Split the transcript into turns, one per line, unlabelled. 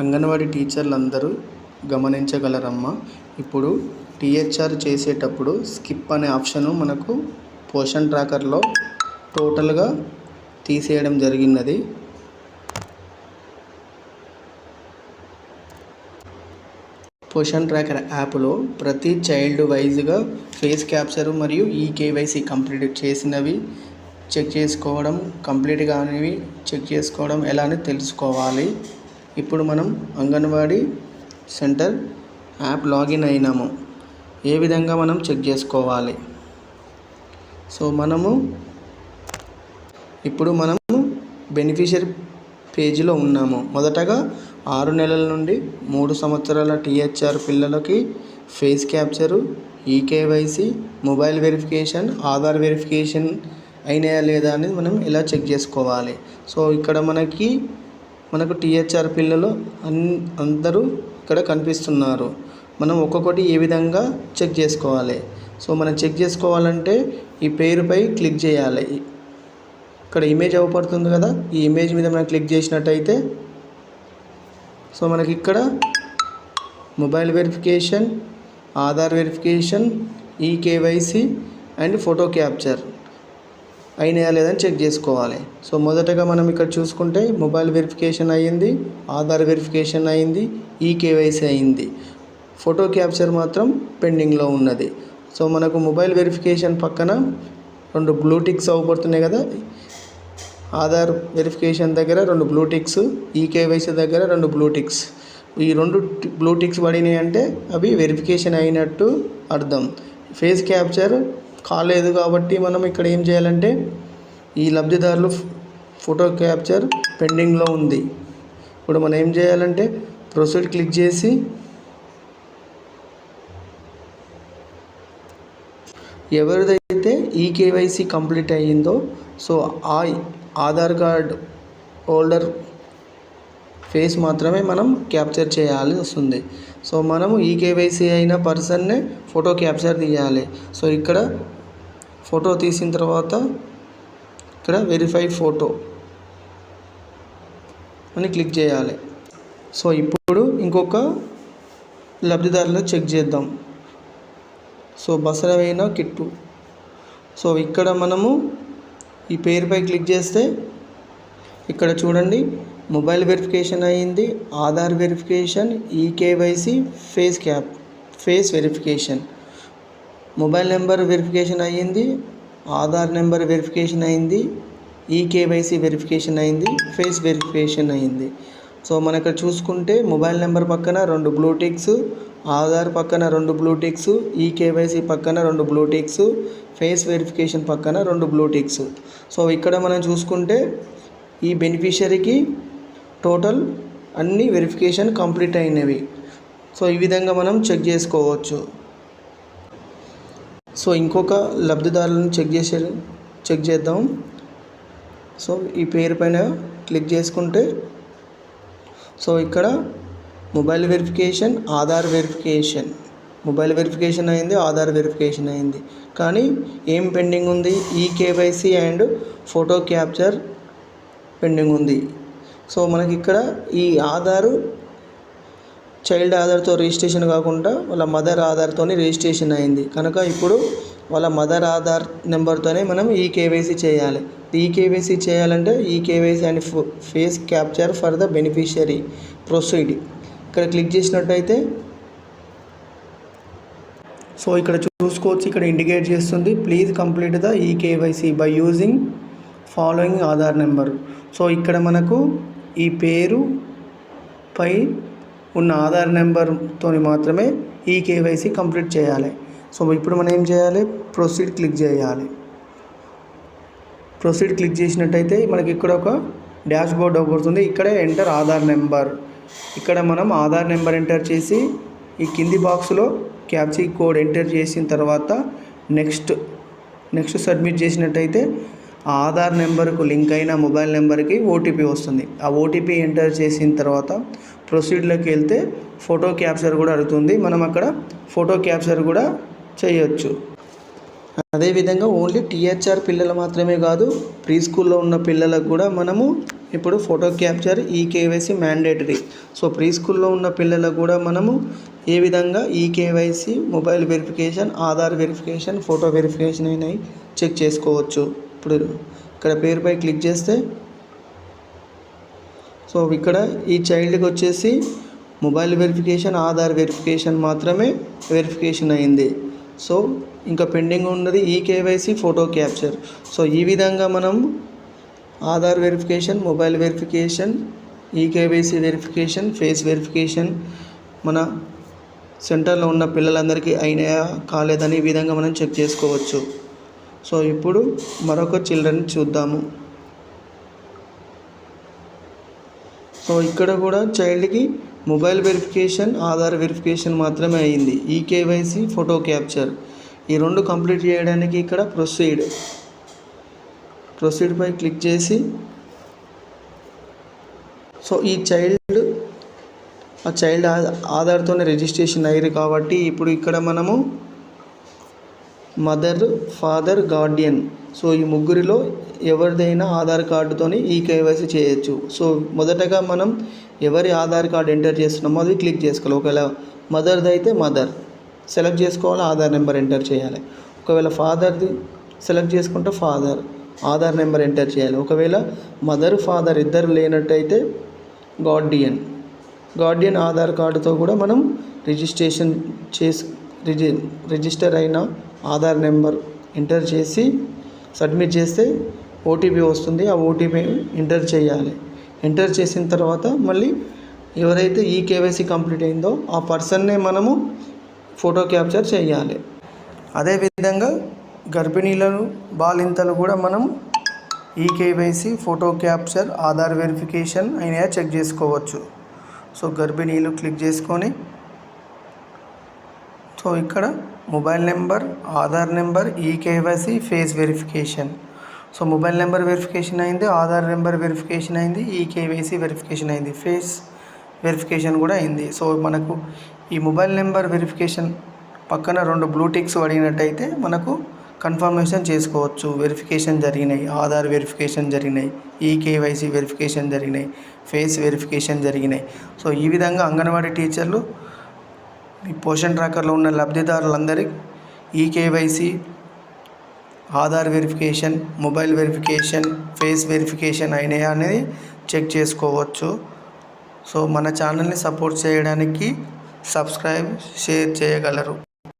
అంగన్వాడీ టీచర్లు అందరూ గమనించగలరమ్మా. ఇప్పుడు టీహెచ్ఆర్ చేసేటప్పుడు స్కిప్ అనే ఆప్షను మనకు పోషన్ ట్రాకర్లో టోటల్గా తీసేయడం జరిగినది పోషన్ ట్రాకర్ యాప్లో ప్రతి చైల్డ్ వైజ్గా ఫేస్ క్యాప్చర్ మరియు ఈ కేవైసీ కంప్లీట్ చేసినవి చెక్ చేసుకోవడం కంప్లీట్ కానివి చెక్ చేసుకోవడం ఎలా అని తెలుసుకోవాలి. ఇప్పుడు మనం అంగన్వాడీ సెంటర్ యాప్ లాగిన్ అయినాము. ఏ విధంగా మనం చెక్ చేసుకోవాలి? సో మనము ఇప్పుడు మనము బెనిఫిషియరీ పేజీలో ఉన్నాము. మొదటగా ఆరు నెలల నుండి మూడు సంవత్సరాల టీహెచ్ఆర్ పిల్లలకి face capture eKYC mobile verification Aadhaar verification అయినాయా లేదా అనేది మనం ఎలా చెక్ చేసుకోవాలి? సో ఇక్కడ మనకి మనకు టీహెచ్ఆర్ పిల్లలు అన్ అందరూ ఇక్కడ కనిపిస్తున్నారు. మనం ఒక్కొక్కటి ఏ విధంగా చెక్ చేసుకోవాలి? సో మనం చెక్ చేసుకోవాలంటే ఈ పేరుపై క్లిక్ చేయాలి. ఇక్కడ ఇమేజ్ అవపడుతుంది కదా? ఈ ఇమేజ్ మీద మనం క్లిక్ చేసినట్టయితే సో మనకి ఇక్కడ mobile verification Aadhaar verification e KYC and photo capture. అయినాయా లేదని చెక్ చేసుకోవాలి. సో మొదటగా మనం ఇక్కడ చూసుకుంటే మొబైల్ వెరిఫికేషన్ అయ్యింది ఆధార్ వెరిఫికేషన్ అయింది ఈ కేవైసీ అయింది ఫోటో క్యాప్చర్ మాత్రం పెండింగ్లో ఉన్నది. సో మనకు మొబైల్ వెరిఫికేషన్ పక్కన రెండు బ్లూటిక్స్ అవ్వబడుతున్నాయి కదా. ఆధార్ వెరిఫికేషన్ దగ్గర రెండు బ్లూటిక్స్ ఈ ఈకేవైసీ దగ్గర రెండు బ్లూటిక్స్ ఈ రెండు బ్లూటిక్స్ పడినాయి అంటే అవి వెరిఫికేషన్ అయినట్టు అర్థం. ఫేస్ క్యాప్చర్ కాలేదు కాబట్టి మనం ఇక్కడ ఏం చేయాలంటే ఈ లబ్ధిదారులు ఫోటో క్యాప్చర్ పెండింగ్లో ఉంది. ఇప్పుడు మనం ఏం చేయాలంటే ప్రొసీడ్ క్లిక్ చేసి ఎవరిదైతే ఈ కేవైసీ కంప్లీట్ అయ్యిందో సో ఆ ఆధార్ కార్డ్ హోల్డర్ ఫేస్ మాత్రమే మనం క్యాప్చర్ చేయాలి వస్తుంది. సో మనము ఈ కేవైసీ అయిన పర్సన్నే ఫోటో క్యాప్చర్ తీయాలి. సో ఇక్కడ ఫోటో తీసిన తర్వాత ఇక్కడ వెరిఫై ఫోటో అని క్లిక్ చేయాలి. సో ఇప్పుడు ఇంకొక లబ్ధిదారులు చెక్ చేద్దాం. So బసరవైన kit. సో ఇక్కడ మనము ఈ పేరుపై క్లిక్ చేస్తే ఇక్కడ చూడండి మొబైల్ వెరిఫికేషన్ అయ్యింది Aadhaar verification eKYC face cap face verification mobile number verification అయ్యింది ఆధార్ నెంబర్ వెరిఫికేషన్ అయింది ఈకేవైసీ వెరిఫికేషన్ అయింది ఫేస్ వెరిఫికేషన్ అయింది సో మన ఇక్కడ చూసుకుంటే మొబైల్ నెంబర్ పక్కన రెండు బ్లూటిక్స్ ఆధార్ పక్కన రెండు బ్లూటిక్స్ ఈకేవైసీ పక్కన రెండు బ్లూటిక్స్ ఫేస్ వెరిఫికేషన్ పక్కన రెండు బ్లూటిక్స్ సో ఇక్కడ మనం చూసుకుంటే ఈ బెనిఫిషరీకి టోటల్ అన్ని వెరిఫికేషన్ కంప్లీట్ అయినవి. సో ఈ విధంగా మనం చెక్ చేసుకోవచ్చు. సో ఇంకొక లబ్ధిదారులను చెక్ చేసే చెక్ చేద్దాం. సో ఈ పేరు పైన క్లిక్ చేసుకుంటే సో ఇక్కడ mobile verification Aadhaar verification. Mobile verification అయింది ఆధార్ వెరిఫికేషన్ అయింది. కానీ ఏం పెండింగ్ ఉంది? E KYC and photo capture pending ఉంది. సో మనకి ఇక్కడ ఈ ఆధారు చైల్డ్ ఆధార్తో రిజిస్ట్రేషన్ కాకుండా వాళ్ళ మదర్ ఆధార్తోనే రిజిస్ట్రేషన్ అయింది కనుక ఇప్పుడు వాళ్ళ మదర్ ఆధార్ నెంబర్తోనే మనం ఈ కేవైసీ చేయాలి ఈ కేవైసీ చేయాలంటే e KYC and face capture for the beneficiary proceed ఇక్కడ క్లిక్ చేసినట్టయితే సో ఇక్కడ చూసుకోవచ్చు ఇక్కడ ఇండికేట్ చేస్తుంది please complete the e KYC by using following Aadhaar number so ఇక్కడ మనకు ఈ పేరు పై ఉన్న ఆధార్ నెంబర్తో మాత్రమే ఈ కేవైసీ కంప్లీట్ చేయాలి. సో ఇప్పుడు మనం ఏం చేయాలి? ప్రొసీడ్ క్లిక్ చేయాలి. ప్రొసీడ్ క్లిక్ చేసినట్టయితే మనకి ఇక్కడ ఒక డాష్ బోర్డ్ అవుతుంది ఇక్కడే ఎంటర్ ఆధార్ నెంబర్. ఇక్కడ మనం ఆధార్ నెంబర్ ఎంటర్ చేసి ఈ కింది బాక్స్లో క్యాప్చీ కోడ్ ఎంటర్ చేసిన తర్వాత నెక్స్ట్ నెక్స్ట్ సబ్మిట్ చేసినట్టయితే ఆ ఆధార్ నెంబర్కు లింక్ అయిన మొబైల్ నెంబర్కి ఓటీపీ వస్తుంది. ఆ ఓటీపీ ఎంటర్ చేసిన తర్వాత ప్రొసీడ్లోకి వెళ్తే ఫోటో క్యాప్చర్ కూడా అడుగుతుంది. మనం అక్కడ ఫోటో క్యాప్చర్ కూడా చేయొచ్చు. అదేవిధంగా ఓన్లీ టీహెచ్ఆర్ పిల్లలు మాత్రమే కాదు ప్రీ స్కూల్లో ఉన్న పిల్లలకు కూడా మనము ఇప్పుడు photo capture e KYC mandatory so pre స్కూల్లో ఉన్న పిల్లలకు కూడా మనము ఏ విధంగా e KYC mobile verification Aadhaar verification photo verification అయినాయి చెక్ చేసుకోవచ్చు. ఇప్పుడు ఇక్కడ పేరుపై క్లిక్ చేస్తే సో ఇక్కడ ఈ చైల్డ్కి వచ్చేసి మొబైల్ వెరిఫికేషన్ ఆధార్ వెరిఫికేషన్ మాత్రమే వెరిఫికేషన్ అయింది. సో ఇంకా పెండింగ్ ఉన్నది e KYC photo capture. So ఈ విధంగా మనం Aadhaar verification mobile verification e KYC verification face verification మన సెంటర్లో ఉన్న పిల్లలందరికీ అయినాయా కాలేదని ఈ విధంగా మనం చెక్ చేసుకోవచ్చు. సో ఇప్పుడు మరొక చిల్డ్రన్ చూద్దాము సో ఇక్కడ కూడా చైల్డ్కి మొబైల్ వెరిఫికేషన్ ఆధార్ వెరిఫికేషన్ మాత్రమే అయింది. ఈ కేవైసీ ఫోటో క్యాప్చర్. ఈ రెండు కంప్లీట్ చేయడానికి ఇక్కడ ప్రొసీడ్. ప్రొసీడ్పై క్లిక్ చేసి సో ఈ చైల్డ్ ఆ చైల్డ్ ఆధార్తోనే రిజిస్ట్రేషన్ అయ్యారు కాబట్టి ఇప్పుడు ఇక్కడ మనము మదర్ ఫాదర్ గార్డియన్. సో ఈ ముగ్గురిలో ఎవరిదైనా ఆధార్ కార్డుతోని ఈ కేవైసీ చేయొచ్చు. సో మొదటగా మనం ఎవరి ఆధార్ కార్డు ఎంటర్ చేస్తున్నామో అది క్లిక్ చేసుకోవాలి. ఒకవేళ మదర్ది అయితే మదర్. సెలెక్ట్ చేసుకోవాలి ఆధార్ నెంబర్ ఎంటర్ చేయాలి. ఒకవేళ ఫాదర్ది సెలెక్ట్ చేసుకుంటే ఫాదర్ ఆధార్ నెంబర్ ఎంటర్ చేయాలి. ఒకవేళ మదర్ ఫాదర్ ఇద్దరు లేనట్టయితే గార్డియన్. గార్డియన్ ఆధార్ కార్డుతో కూడా మనం రిజిస్ట్రేషన్ చేసి రిజి రిజిస్టర్ అయిన ఆధార్ నెంబర్ ఎంటర్ చేసి సబ్మిట్ చేస్తే ఓటీపీ వస్తుంది. ఆ ఓటీపీ ఎంటర్ చేయాలి. ఎంటర్ చేసిన తర్వాత మళ్ళీ ఎవరైతే ఈ కేవైసీ కంప్లీట్ అయిందో ఆ పర్సన్నే మనము ఫోటో క్యాప్చర్ చేయాలి. అదేవిధంగా గర్భిణీలను బాలింతలు కూడా మనం e KYC photo capture Aadhaar verification అయినా చెక్ చేసుకోవచ్చు. సో గర్భిణీలు క్లిక్ చేసుకొని సో ఇక్కడ mobile number Aadhaar number e KYC face verification. So mobile number verification అయింది ఆధార్ నెంబర్ వెరిఫికేషన్ అయింది ఈ కేవైసీ వెరిఫికేషన్ అయింది ఫేస్ వెరిఫికేషన్ కూడా అయింది. సో మనకు ఈ మొబైల్ నెంబర్ వెరిఫికేషన్ పక్కన రెండు బ్లూటిక్స్ పడినట్టయితే మనకు కన్ఫర్మేషన్ చేసుకోవచ్చు. వెరిఫికేషన్ జరిగినాయి ఆధార్ వెరిఫికేషన్ జరిగినాయి ఈ కేవైసీ వెరిఫికేషన్ జరిగినాయి ఫేస్ వెరిఫికేషన్ జరిగినాయి. సో ఈ విధంగా అంగన్వాడీ టీచర్లు మీ పోషన్ ట్రాకర్లో ఉన్న లబ్ధిదారులందరికీ e KYC Aadhaar verification mobile verification face verification అయినాయా అనేది చెక్ చేసుకోవచ్చు. సో మన ఛానల్ని సపోర్ట్ చేయడానికి సబ్స్క్రైబ్ షేర్ చేయగలరు.